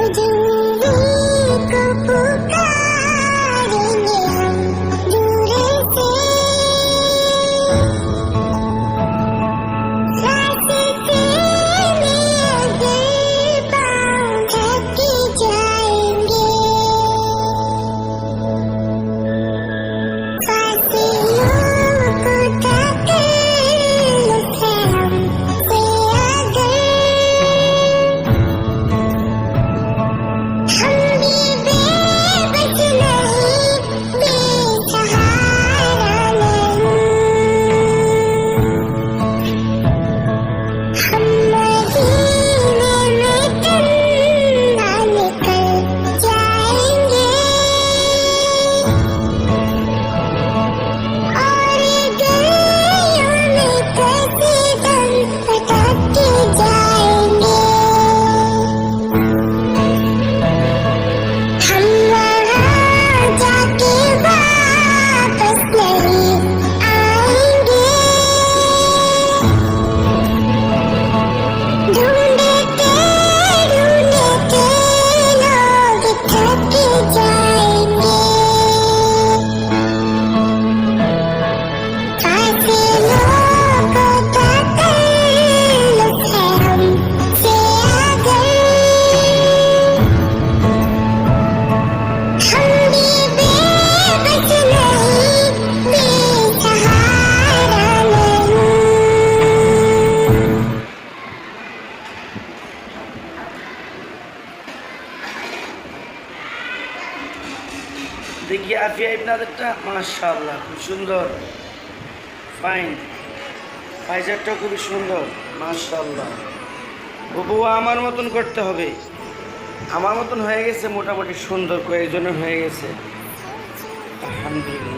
खुजली को দেখি আফিয়া আপনাদেরটা মাশাল্লাহ খুব সুন্দর। ফাইন ফাইজারটা খুবই সুন্দর মাশাল্লাহ বাবু আমার মতন করতে হবে। আমার মতন হয়ে গেছে মোটামুটি সুন্দর, কয়েকজনের হয়ে গেছে। আলহামদুলিল্লাহ।